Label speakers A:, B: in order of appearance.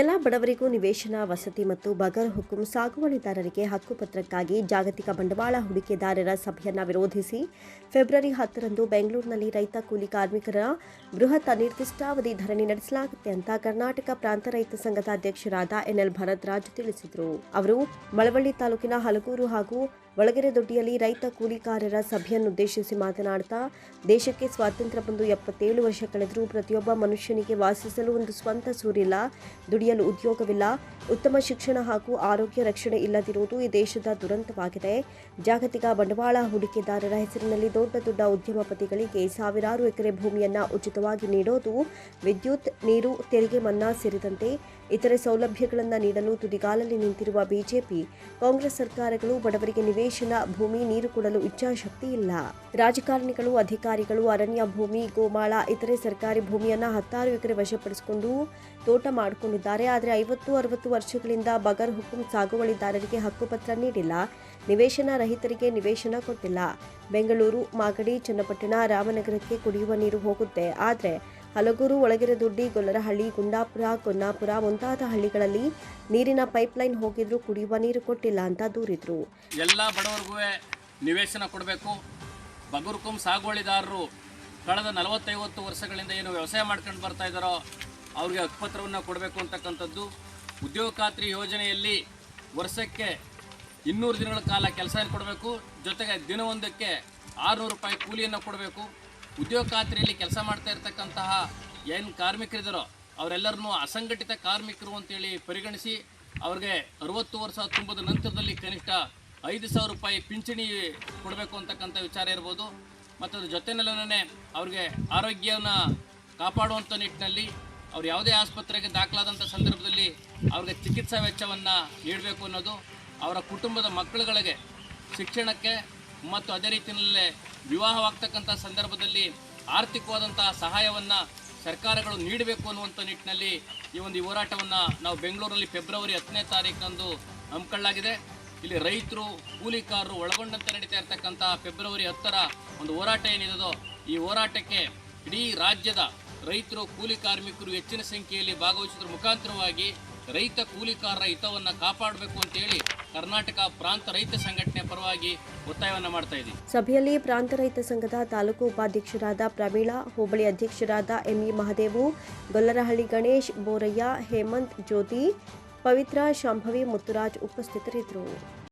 A: ಎಲ್ಲ ಬಡವರಿಗೂ ನಿವೇಶನ, ವಸತಿ ಮತ್ತು ಬಗರ್ ಹುಕುಂ ಸಾಗುವಳಿದಾರರಿಗೆ ಹಕ್ಕುಪತ್ರಕ್ಕಾಗಿ ಜಾಗತಿಕ ಬಂಡವಾಳ ಹೂಡಿಕೆದಾರರ ಸಭೆಯನ್ನು ವಿರೋಧಿಸಿ ಫೆಬ್ರವರಿ ಹತ್ತರಂದು ಬೆಂಗಳೂರಿನಲ್ಲಿ ರೈತ ಕೂಲಿ ಕಾರ್ಮಿಕರ ಬೃಹತ್ ಅನಿರ್ದಿಷ್ಟಾವಧಿ ಧರಣಿ ನಡೆಸಲಾಗುತ್ತೆ ಅಂತ ಕರ್ನಾಟಕ ಪ್ರಾಂತ ರೈತ ಸಂಘದ ಅಧ್ಯಕ್ಷರಾದ ಎನ್ಎಲ್ ಭರದ್ರಾಜ್ ತಿಳಿಸಿದರು. ಅವರು ಮಳವಳ್ಳಿ ತಾಲೂಕಿನ ಹಲಗೂರು ಹಾಗೂ ಒಳಗೆರೆ ದೊಡ್ಡಿಯಲ್ಲಿ ರೈತ ಕೂಲಿಕಾರರ ಸಭೆಯನ್ನುದ್ದೇಶಿಸಿ ಮಾತನಾಡ್ತಾ, ದೇಶಕ್ಕೆ ಸ್ವಾತಂತ್ರ್ಯ ಬಂದು ಎಪ್ಪತ್ತೇಳು ವರ್ಷ ಕಳೆದರೂ ಪ್ರತಿಯೊಬ್ಬ ಮನುಷ್ಯನಿಗೆ ವಾಸಿಸಲು ಒಂದು ಸ್ವಂತ ಸೂರಿಲ್ಲ, ದುಡಿಯಲು ಉದ್ಯೋಗವಿಲ್ಲ, ಉತ್ತಮ ಶಿಕ್ಷಣ ಹಾಗೂ ಆರೋಗ್ಯ ರಕ್ಷಣೆ ಇಲ್ಲದಿರುವುದು ಈ ದೇಶದ ದುರಂತವಾಗಿದೆ. ಜಾಗತಿಕ ಬಂಡವಾಳ ಹೂಡಿಕೆದಾರರ ಹೆಸರಿನಲ್ಲಿ ದೊಡ್ಡ ದೊಡ್ಡ ಉದ್ಯಮಪತಿಗಳಿಗೆ ಸಾವಿರಾರು ಎಕರೆ ಭೂಮಿಯನ್ನು ಉಚಿತವಾಗಿ ನೀಡೋದು, ವಿದ್ಯುತ್, ನೀರು, ತೆರಿಗೆ ಮನ್ನಾ ಸೇರಿದಂತೆ ಇತರೆ ಸೌಲಭ್ಯಗಳನ್ನು ನೀಡಲು ತುದಿಗಾಲಲ್ಲಿ ನಿಂತಿರುವ ಬಿಜೆಪಿ, ಕಾಂಗ್ರೆಸ್ ಸರ್ಕಾರಗಳು ಬಡವರಿಗೆ ನಿವೇಶನ ಭೂಮಿ, ನೀರು ಕೊಡಲು ಇಚ್ಛಾಶಕ್ತಿ ಇಲ್ಲ. ರಾಜಕಾರಣಿಗಳು, ಅಧಿಕಾರಿಗಳು, ಅರಣ್ಯ, ಭೂಮಿ, ಗೋಮಾಳ, ಇತರೆ ಸರ್ಕಾರಿ ಭೂಮಿಯನ್ನ ಹತ್ತಾರು ಎಕರೆ ವಶಪಡಿಸಿಕೊಂಡು ತೋಟ ಮಾಡಿಕೊಂಡಿದ್ದಾರೆ. ಆದರೆ ಐವತ್ತು, ಅರವತ್ತು ವರ್ಷಗಳಿಂದ ಬಗರ್ ಹುಕುಂ ಸಾಗುವಳಿದಾರರಿಗೆ ಹಕ್ಕುಪತ್ರ ನೀಡಿಲ್ಲ. ನಿವೇಶನ ರಹಿತರಿಗೆ ನಿವೇಶನ ಕೊಟ್ಟಿಲ್ಲ. ಬೆಂಗಳೂರು, ಮಾಗಡಿ, ಚನ್ನಪಟ್ಟಣ, ರಾಮನಗರಕ್ಕೆ ಕುಡಿಯುವ ನೀರು ಹೋಗುತ್ತೆ. ಆದರೆ ಹಲಗೂರು ಒಳಗೆರೆ ದುಡ್ಡಿ ಗೊಲ್ಲರಹಳ್ಳಿ, ಗುಂಡಾಪುರ, ಕೊನ್ನಾಪುರ ಮುಂತಾದ ಹಳ್ಳಿಗಳಲ್ಲಿ ನೀರಿನ ಪೈಪ್ಲೈನ್ ಹೋಗಿದ್ರು ಕುಡಿಯುವ ನೀರು ಕೊಟ್ಟಿಲ್ಲ ಅಂತ ದೂರಿದ್ರು.
B: ಎಲ್ಲ ಬಡವರಿಗೂ ನಿವೇಶನ ಕೊಡಬೇಕು. ಬಗುರ್ಕುಂ ಸಾಗುವಳಿದಾರರು ಕಳೆದ ನಲವತ್ತೈವತ್ತು ವರ್ಷಗಳಿಂದ ಏನು ವ್ಯವಸಾಯ ಮಾಡ್ಕೊಂಡು ಬರ್ತಾ ಇದ್ದಾರೋ ಅವ್ರಿಗೆ ಹಕ್ಕುಪತ್ರವನ್ನು ಕೊಡಬೇಕು ಅಂತಕ್ಕಂಥದ್ದು. ಉದ್ಯೋಗ ಖಾತ್ರಿ ಯೋಜನೆಯಲ್ಲಿ ವರ್ಷಕ್ಕೆ ಇನ್ನೂರು ದಿನಗಳ ಕಾಲ ಕೆಲಸ ಕೊಡಬೇಕು. ಜೊತೆಗೆ ದಿನವೊಂದಕ್ಕೆ ಆರುನೂರು ರೂಪಾಯಿ ಕೂಲಿಯನ್ನು ಕೊಡಬೇಕು. ಉದ್ಯೋಗ ಖಾತ್ರಿಯಲ್ಲಿ ಕೆಲಸ ಮಾಡ್ತಾ ಇರ್ತಕ್ಕಂತಹ ಏನು ಕಾರ್ಮಿಕರಿದ್ದಾರೋ ಅವರೆಲ್ಲರನ್ನೂ ಅಸಂಘಟಿತ ಕಾರ್ಮಿಕರು ಅಂತೇಳಿ ಪರಿಗಣಿಸಿ ಅವ್ರಿಗೆ ಅರವತ್ತು ವರ್ಷ ತುಂಬದ ನಂತರದಲ್ಲಿ ಕನಿಷ್ಠ ಐದು ಸಾವಿರ ರೂಪಾಯಿ ಪಿಂಚಣಿ ಕೊಡಬೇಕು ಅಂತಕ್ಕಂಥ ವಿಚಾರ ಇರ್ಬೋದು. ಮತ್ತು ಅದ್ರ ಜೊತೆನಲ್ಲೇ ಅವ್ರಿಗೆ ಆರೋಗ್ಯವನ್ನು ಕಾಪಾಡುವಂಥ ನಿಟ್ಟಿನಲ್ಲಿ ಅವ್ರು ಯಾವುದೇ ಆಸ್ಪತ್ರೆಗೆ ದಾಖಲಾದಂಥ ಸಂದರ್ಭದಲ್ಲಿ ಅವ್ರಿಗೆ ಚಿಕಿತ್ಸಾ ವೆಚ್ಚವನ್ನು ನೀಡಬೇಕು ಅನ್ನೋದು ಅವರ ಕುಟುಂಬದ ಮಕ್ಕಳುಗಳಿಗೆ ಶಿಕ್ಷಣಕ್ಕೆ ಮತ್ತು ಅದೇ ರೀತಿಯಲ್ಲೇ ವಿವಾಹವಾಗ್ತಕ್ಕಂಥ ಸಂದರ್ಭದಲ್ಲಿ ಆರ್ಥಿಕವಾದಂತಹ ಸಹಾಯವನ್ನು ಸರ್ಕಾರಗಳು ನೀಡಬೇಕು ಅನ್ನುವಂಥ ನಿಟ್ಟಿನಲ್ಲಿ ಈ ಒಂದು ಹೋರಾಟವನ್ನು ನಾವು ಬೆಂಗಳೂರಲ್ಲಿ ಫೆಬ್ರವರಿ ಹತ್ತನೇ ತಾರೀಕಂದು ಹಮ್ಮಿಕೊಳ್ಳಲಾಗಿದೆ. ಇಲ್ಲಿ ರೈತರು, ಕೂಲಿಕಾರರು ಒಳಗೊಂಡಂತೆ ನಡೀತಾ ಇರ್ತಕ್ಕಂಥ ಫೆಬ್ರವರಿ ಹತ್ತರ ಒಂದು ಹೋರಾಟ ಏನಿದೋ ಈ ಹೋರಾಟಕ್ಕೆ ಇಡೀ ರಾಜ್ಯದ ರೈತರು ಕೂಲಿ ಕಾರ್ಮಿಕರು ಹೆಚ್ಚಿನ ಸಂಖ್ಯೆಯಲ್ಲಿ ಭಾಗವಹಿಸಿದ್ರ ಮುಖಾಂತರವಾಗಿ ರೈತ ಕೂಲಿಕಾರರ ಹಿತವನ್ನು ಕಾಪಾಡಬೇಕು ಅಂತೇಳಿ ಕರ್ನಾಟಕ ಪ್ರಾಂತ ರೈತ ಸಂಘಟನೆ ಪರವಾಗಿ ಒತ್ತಾಯವನ್ನು ಮಾಡ್ತಾ ಇದ್ದೀವಿ
A: ಸಭೆಯಲ್ಲಿ ಪ್ರಾಂತ ರೈತ ಸಂಘದ ತಾಲೂಕು ಉಪಾಧ್ಯಕ್ಷರಾದ ಪ್ರಮೀಳಾ ಹೋಬಳಿ ಅಧ್ಯಕ್ಷರಾದ ಎಂಇ ಮಹದೇವು, ಗೊಲ್ಲರಹಳ್ಳಿ ಗಣೇಶ್, ಬೋರಯ್ಯ, ಹೇಮಂತ್, ಜ್ಯೋತಿ, ಪವಿತ್ರ, ಶಾಂಭವಿ, ಮುತ್ತುರಾಜ್ ಉಪಸ್ಥಿತರಿದ್ದರು.